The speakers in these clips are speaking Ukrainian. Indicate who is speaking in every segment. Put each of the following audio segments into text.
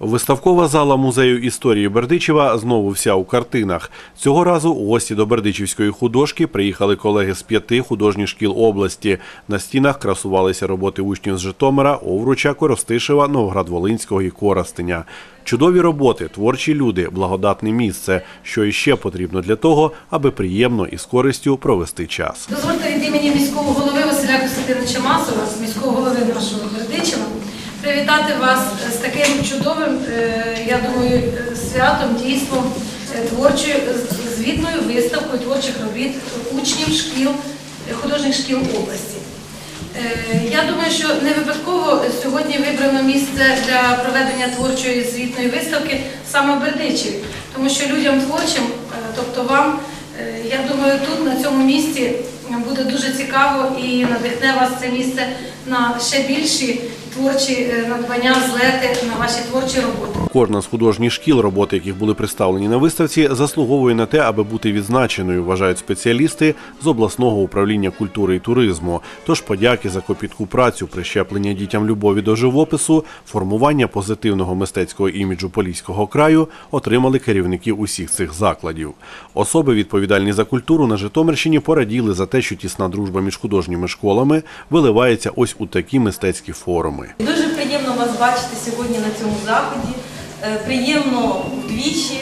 Speaker 1: Виставкова зала музею історії Бердичева знову вся у картинах. Цього разу у гості до Бердичівської художки приїхали колеги з п'яти художніх шкіл області. На стінах красувалися роботи учнів з Житомира, Овруча, Коростишева, Новоград-Волинського і Коростеня. Чудові роботи, творчі люди, благодатне місце, що іще потрібно для того, аби приємно і з користю провести час.
Speaker 2: Дозвольте від імені міського голови Василя Костянтиновича Масова, міського голови нашого Бердичева, привітати вас з таким чудовим, е, я думаю, святом, дійством е, творчою звітною виставкою творчих робіт учнів шкіл, художніх шкіл області. Е, Я думаю, що не випадково сьогодні вибрано місце для проведення творчої звітної виставки саме в тому що людям творчим, тобто вам, я думаю, тут на цьому місці буде дуже цікаво і надихне вас це місце на ще більші творчі е, надбання, злети на ваші творчі роботи.
Speaker 1: Кожна з художніх шкіл, роботи яких були представлені на виставці, заслуговує на те, аби бути відзначеною, вважають спеціалісти з обласного управління культури і туризму. Тож подяки за копітку працю, прищеплення дітям любові до живопису, формування позитивного мистецького іміджу Поліського краю отримали керівники усіх цих закладів. Особи, відповідальні за культуру на Житомирщині, пораділи за те, що тісна дружба між художніми школами виливається ось у такі мистецькі форуми.
Speaker 3: Дуже приємно вас бачити сьогодні на цьому заході. Е, Приємно вдвічі.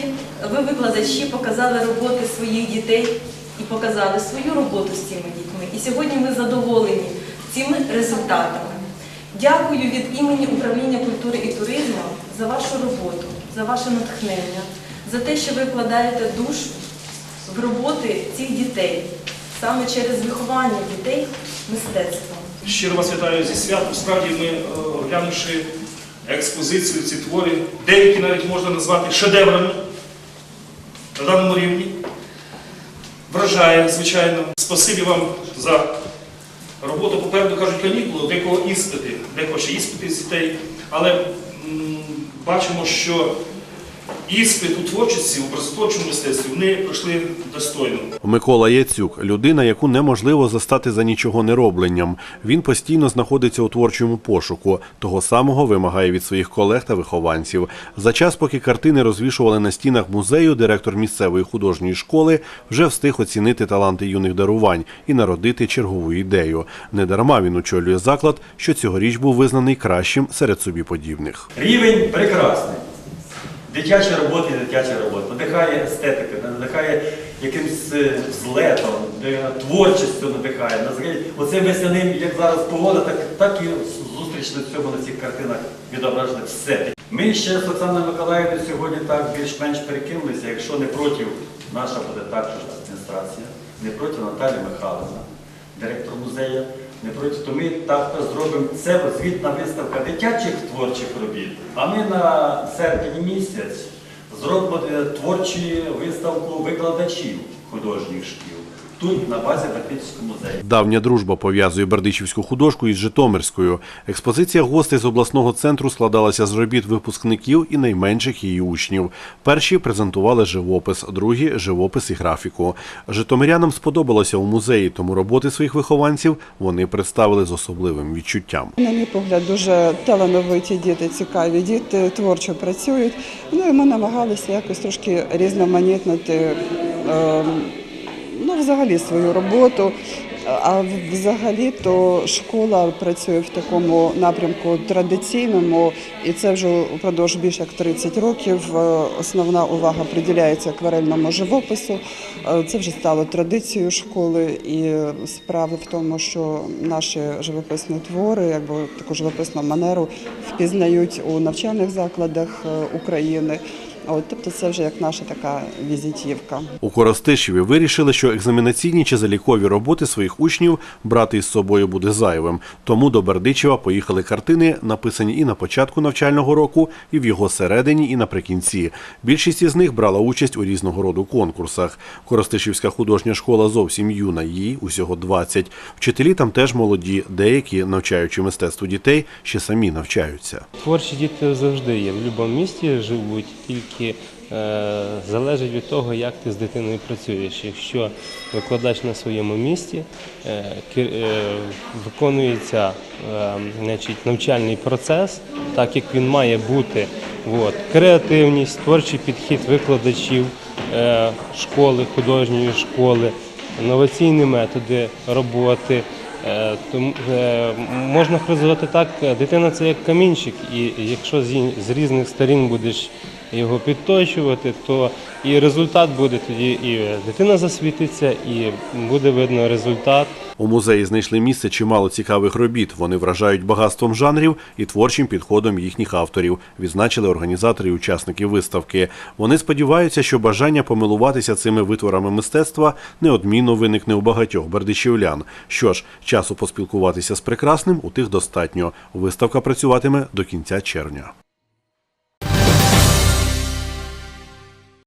Speaker 3: Ви, викладачі, показали роботи своїх дітей і показали свою роботу з цими дітьми. І сьогодні ми задоволені цими результатами. Дякую від імені управління культури і туризму за вашу роботу, за ваше натхнення, за те, що ви вкладаєте душу в роботи цих дітей саме через виховання дітей мистецтвом.
Speaker 4: Щиро вас вітаю зі святом. Справді ми, е, оглянувши експозицію, ці твори, деякі навіть можна назвати шедеврами на даному рівні. Вражає, звичайно. Спасибі вам за роботу. Попереду кажуть канікули, декого іспити, декого ще іспити з дітей. Але бачимо, що іспит у творчості, у образотворчому мистецтві вони пройшли достойно.
Speaker 1: Микола Яцюк людина, яку неможливо застати за нічого неробленням. Він постійно знаходиться у творчому пошуку. Того самого вимагає від своїх колег та вихованців. За час, поки картини розвішували на стінах музею, директор місцевої художньої школи вже встиг оцінити таланти юних дарувань і народити чергову ідею. Недарма він очолює заклад, що цьогоріч був визнаний кращим серед собі подібних.
Speaker 5: Рівень прекрасний. Дитячі роботи, дитячі роботи. Надихає естетика, надихає якимсь е, злетом, творчістю надихає. Оце весняним, як зараз погода, так, так і зустріч на цьому на цих картинах відображено все. Ми ще з Оксаною Миколаївною сьогодні так більш-менш перекинулися, якщо не проти, наша буде також адміністрація, не проти Наталі Михайлівна, директор музею, не проти, то ми також зробимо це звітна виставка дитячих творчих робіт. А ми на серпень місяць зробимо е, творчу виставку викладачів художніх шкіл тут, на базі Бердичівського музею.
Speaker 1: Давня дружба пов'язує Бердичівську художку із Житомирською. Експозиція гостей з обласного центру складалася з робіт випускників і найменших її учнів. Перші презентували живопис, другі живопис і графіку. Житомирянам сподобалося у музеї, тому роботи своїх вихованців вони представили з особливим відчуттям.
Speaker 6: На мій погляд, дуже талановиті діти, цікаві діти, творчо працюють. Ну і ми намагалися якось трошки різноманітнити е, ну, взагалі свою роботу. А взагалі то школа працює в такому напрямку традиційному, і це вже упродовж більше як 30 років. Е, Основна увага приділяється акварельному живопису. Е, Це вже стало традицією школи, і справа в тому, що наші живописні твори, якби таку живописну манеру, впізнають у навчальних закладах е, України. От, тобто це вже як наша така візитівка.
Speaker 1: У Коростишеві вирішили, що екзаменаційні чи залікові роботи своїх учнів брати із собою буде зайвим. Тому до Бердичева поїхали картини, написані і на початку навчального року, і в його середині, і наприкінці. Більшість із них брала участь у різного роду конкурсах. Коростишівська художня школа зовсім юна, їй усього 20. Вчителі там теж молоді, деякі, навчаючи мистецтву дітей, ще самі навчаються.
Speaker 7: Творчі діти завжди є. В будь-якому місті живуть, тільки все-таки е, залежить від того, як ти з дитиною працюєш. Якщо викладач на своєму місці, е, е, виконується значить, навчальний процес, так як він має бути. От. Креативність, творчий підхід викладачів школи, художньої школи, інноваційні методи роботи. Тому можна характеризувати так, дитина це як камінчик, і якщо з різних сторін будеш його підточувати, то і результат буде тоді, і дитина засвітиться, і буде видно результат.
Speaker 1: У музеї знайшли місце чимало цікавих робіт. Вони вражають багатством жанрів і творчим підходом їхніх авторів, відзначили організатори і учасники виставки. Вони сподіваються, що бажання помилуватися цими витворами мистецтва неодмінно виникне у багатьох бердичівлян. Що ж, часу поспілкуватися з прекрасним у тих достатньо. Виставка працюватиме до кінця червня.